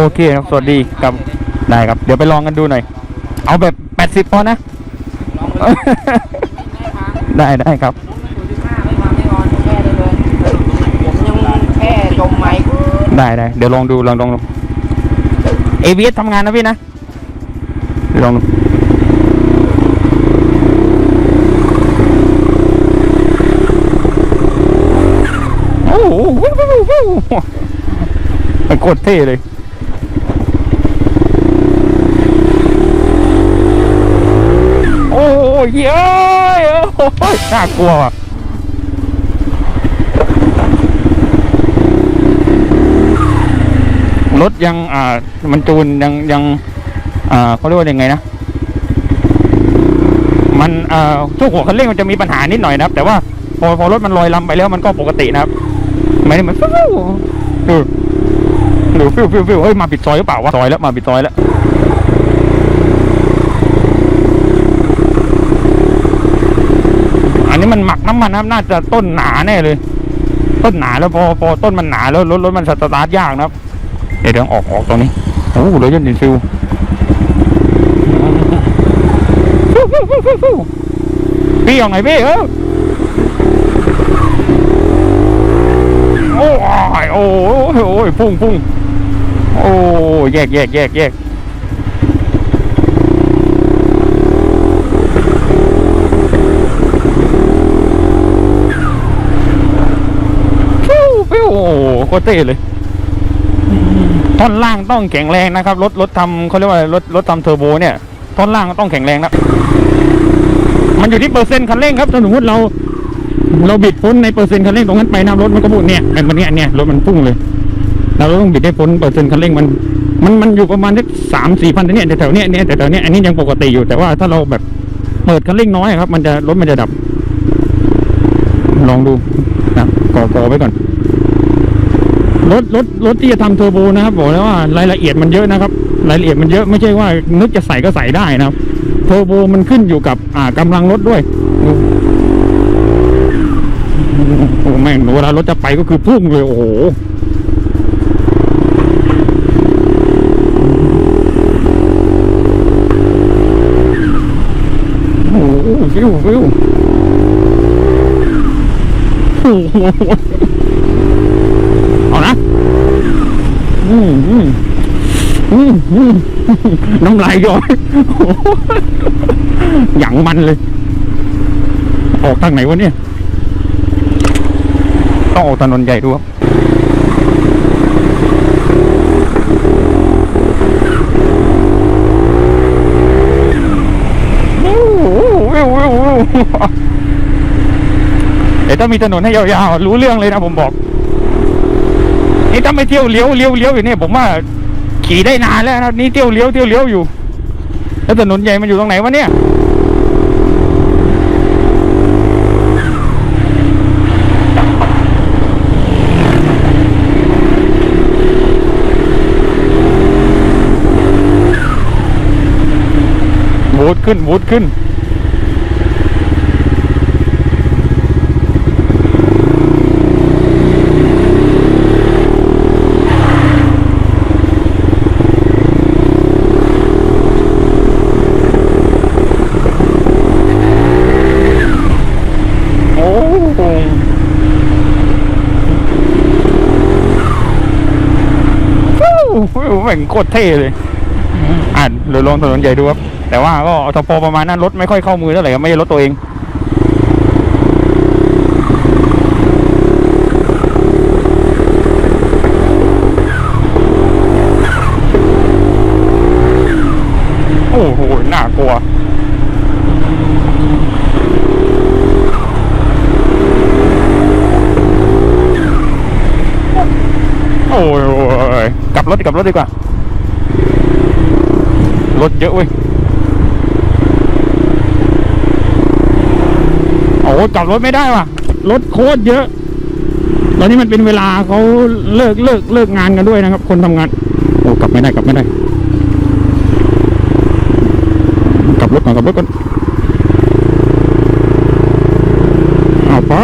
โอเคครับ สวัสดีครับ ได้ครับ เดี๋ยวไปลองกันดูหน่อย เอาแบบแปดสิบพอนะ ได้ได้ครับ ได้ได้เดี๋ยวลองดูลองลองลองเอวีทำงานนะพี่นะ ลองดูโอ้โหวู้วู้วู้วู้มันโคตรเท่เลย โอ้ย เย้ยโอ้ยน่ากลัวว่ะรถยังอ่ามันจูนยังยังอ่าเขาเรียกว่ายังไงนะ มันอ่าช่วงหัวคันเร่งมันจะมีปัญหานิดหน่อยนะครับ แต่ว่าพอพอรถมันลอยลำไปแล้วมันก็ปกตินะครับไม่ได้มือนฟิวฟิวดูดูฟิวฟิวฟิวเฮ้ยมาปิดซอยหรือเปล่าวะซอยแล้วมาปิดซอยแล้ว นนี้มันหมักน้ำมันนะครับน่าจะต้นหนาแน่เลย ต้นหนาแล้วพอพอต้นมันหนาแล้วรถรถมันสตาร์ทยากนะครับ เดี๋ยวเดี๋ยวออกออกตรงนี้โอ้โหรถยนต์ดีเซลฟิวฟิวพี่เอาไงพี่เออโอ้ยโอ้ยโอ้ยพุ่งพุ่งโอ้ยแยกแยกแยกแยกฟิวฟิวโอ้โหโค ตรเท่เลย ท่อนล่างต้องแข็งแรงนะครับ รถรถทำเขาเรียกว่ารถรถทำเทอร์โบเนี่ย ท่อนล่างต้องแข็งแรงนะมันอยู่ที่เปอร์เซ็นต์คันเร่งครับถ้าสมมติเรา เราบิดพ้นในเปอร์เซ็นต์คันเร่งตรงนั้นไปนะรถมันก็พุ่งเนี่ยแบบนี้เนี่ยรถมันพุ่งเลยเราต้องบิดให้พ้นเปอร์เซ็นต์คันเร่งมันมันมันอยู่ประมาณสักสามสี่พันเนี่ยแถวเนี้ยเนี่ยแถวเนี้ยอันนี้ยังปกติอยู่แต่ว่าถ้าเราแบบเปิดคันเร่งน้อยครับ มันจะรถมันจะดับ ลองดูนะก่อก่อไว้ก่อน รถรถรถที่จะทำเทอร์โบนะครับบอกแล้วว่ารายละเอียดมันเยอะนะครับ รายละเอียดมันเยอะไม่ใช่ว่านึกจะใส่ก็ใส่ได้นะครับเทอร์โบมันขึ้นอยู่กับอ่ากำลังรถด้วยโอ้แม่งเวลารถจะไปก็คือพุ่งเลยโอ้โหโอ้โหฟิวฟิวโอ้โห นะอืมอืมอืมอืมน้ำลายย้อยโอ้โหย่างมันเลย ออกทางไหนวะเนี่ย ต้องออกถนนใหญ่ดูครับวิววิววิววิวเดี๋ยวถ้ามีถนนให้ยาวๆ รู้เรื่องเลยนะผมบอก นี่ถ้าไม่เที่ยวเลี้ยวเลี้ยวเลี้ยวอยู่เนี่ยผมว่าขี่ได้นานแล้วนะนี่เที่ยวเลี้ยวเที่ยวเลี้ยวอยู่ แล้วถนนใหญ่มันอยู่ตรงไหนวะเนี่ยบูดขึ้นบูดขึ้น โอ้โหฟู้ฟู้ แม่งโคตรเท่เลย อ่านเดี๋ยวลงถนนใหญ่ดูครับ แต่ว่าก็ทพประมาณนั้นรถไม่ค่อยเข้ามือเท่าไหร่ครับไม่ใช่รถตัวเองโอ้โหน่ากลัว โอ้ยโอ้ยกลับ รถกลับรถดีกว่ารถเยอะเว้ยโอ้กลับรถไม่ได้ว่ะ รถโคตรเยอะ ตอนนี้มันเป็นเวลาเขาเลิกเลิกเลิกงานกันด้วยนะครับ คนทำงาน โอ้กลับไม่ได้กลับไม่ได้ กลับรถก่อนกลับรถก่อนเอาไป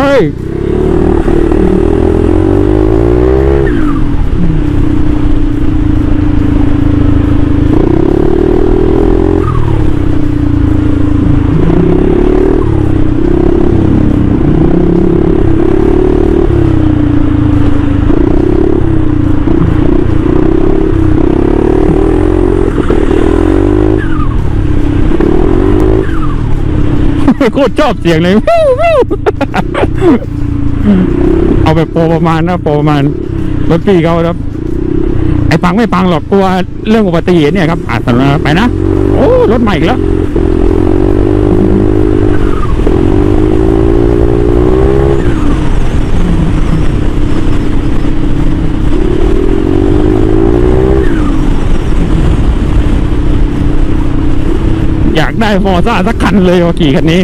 โคตรชอบเสียงเลย เอาแบบโปรประมาณนะโปรประมาณรถพี่เขาครับ ไอ้ปังไม่ปังหรอกกลัวเรื่องอุบัติเหตุเนี่ยครับอะสนไปนะ โอ้รถใหม่อีกแล้ว อยากได้ฟอร์ซ่าสักคันเลยว่าขี่คันนี้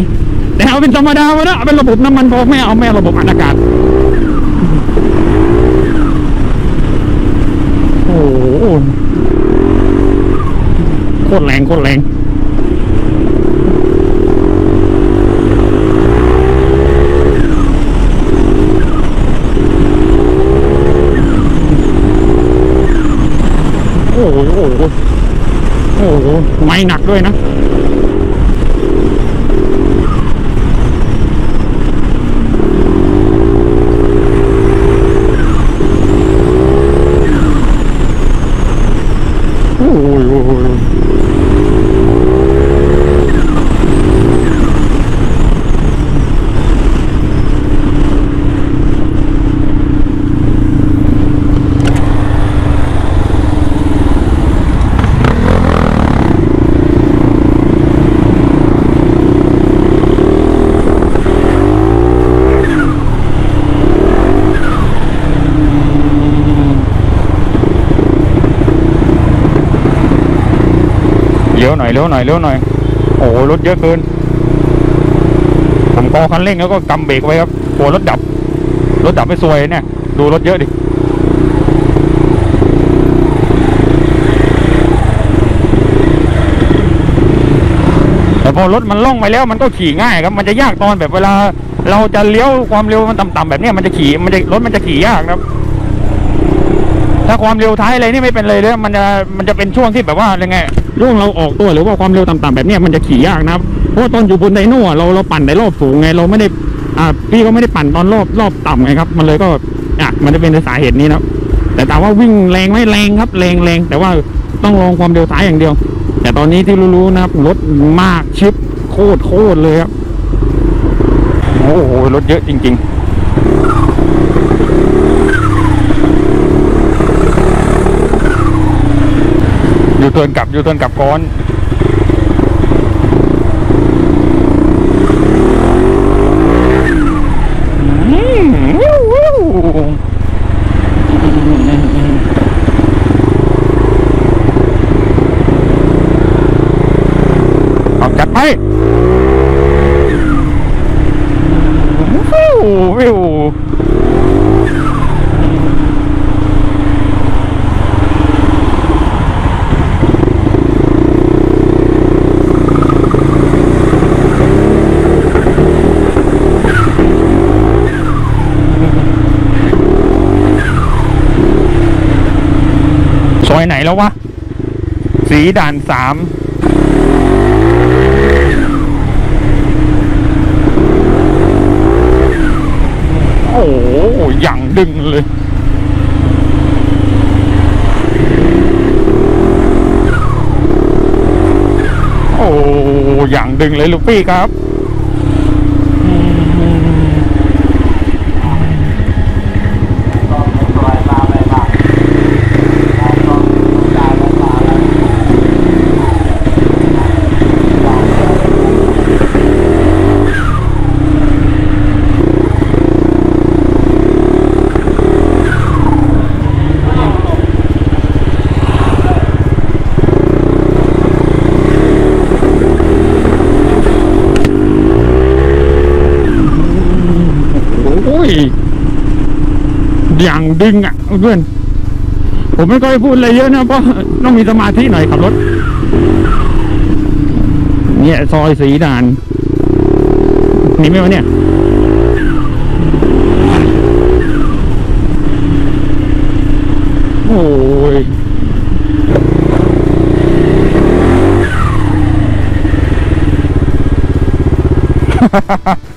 แต่เอาเป็นธรรมดาวะนะเป็นระบบน้ำมันพอไม่เอาไม่ระบบอัดอากาศ โอ้โหโคตรแรงโคตรแรงโอ้โห โอ้โหโอ้โหไม่หนักด้วยนะ อยเลี้ยวหน่อยเลี้ยวหน่อย โอ้รถเยอะเกินผมกอคันเร่งแล้วก็กำเบรกไว้ครับกลัวรถดับ รถดับไม่ซวยเนี่ย ดูรถเยอะดิแต่พอรถมันล่องไปแล้วมันก็ขี่ง่ายครับ มันจะยากตอนแบบเวลา เราจะเลี้ยวความเร็วมันต่ำๆแบบนี้มันจะขี่มันจะรถมันจะขี่ยากครับ ถ้าความเร็วท้ายอะไรนี่ไม่เป็นเลยเลยมันจะมันจะเป็นช่วงที่แบบว่ายังไงช่วงเราออกตัวหรือว่าความเร็วต่ำๆแบบนี้มันจะขี่ยากนะครับเพราะตอนอยู่บนไดโน่เราเราปั่นในรอบสูงไงเราไม่ได้อ่าพี่ก็ไม่ได้ปั่นตอนรอบรอบต่ำไงครับ มันเลยก็อะมันจะเป็นสาเหตุนี้นะครับแต่ถามว่าวิ่งแรงไหมแรงครับแรงแรงแต่ว่าต้องลองความเร็วท้ายอย่างเดียว แต่ตอนนี้ที่รู้ๆนะครับรถมากชิปโคตรโคตรเลยครับโอ้โหรถเยอะจริง ๆ ยูเทิร์นกลับยูเทิร์นกลับก้อนเอาจัดไปวิว วิวซอยไหนแล้ววะ สีด่านสามโอ้โหอย่างดึงเลยโอ้อย่างดึงเลยลูกพี่ครับ โอ้ย อย่างดึงอะเพื่อน ผมไม่ค่อยพูดอะไรเยอะนะเพราะต้องมีสมาธิหน่อยขับรถ เนี่ยซอยสีด่านนี่ไหมวะเนี่ยโอ้ยโ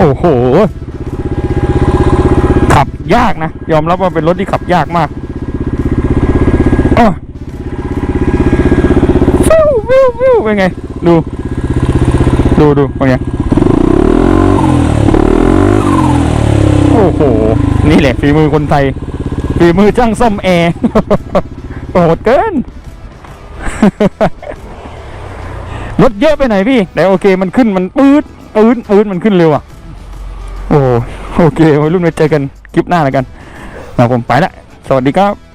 อ้โห ขับยากนะ ยอมรับว่าเป็นรถที่ขับยากมากอ้ฟิวฟิวฟิวเป็นไง ดู ดูดูเป็นไงโอ้โห นี่แหละฝีมือคนไทย ฝีมือจ้างซ่อมแอร์โหดเกินรถเยอะไปไหนพี่ แต่โอเคมันขึ้นมันปื๊ดปื๊ดปื๊ดมันขึ้นเร็วอะ โอ้โอเคไว้รุ่นไปเจอกันคลิปหน้าแล้วกันนะผมไปละสวัสดีครับ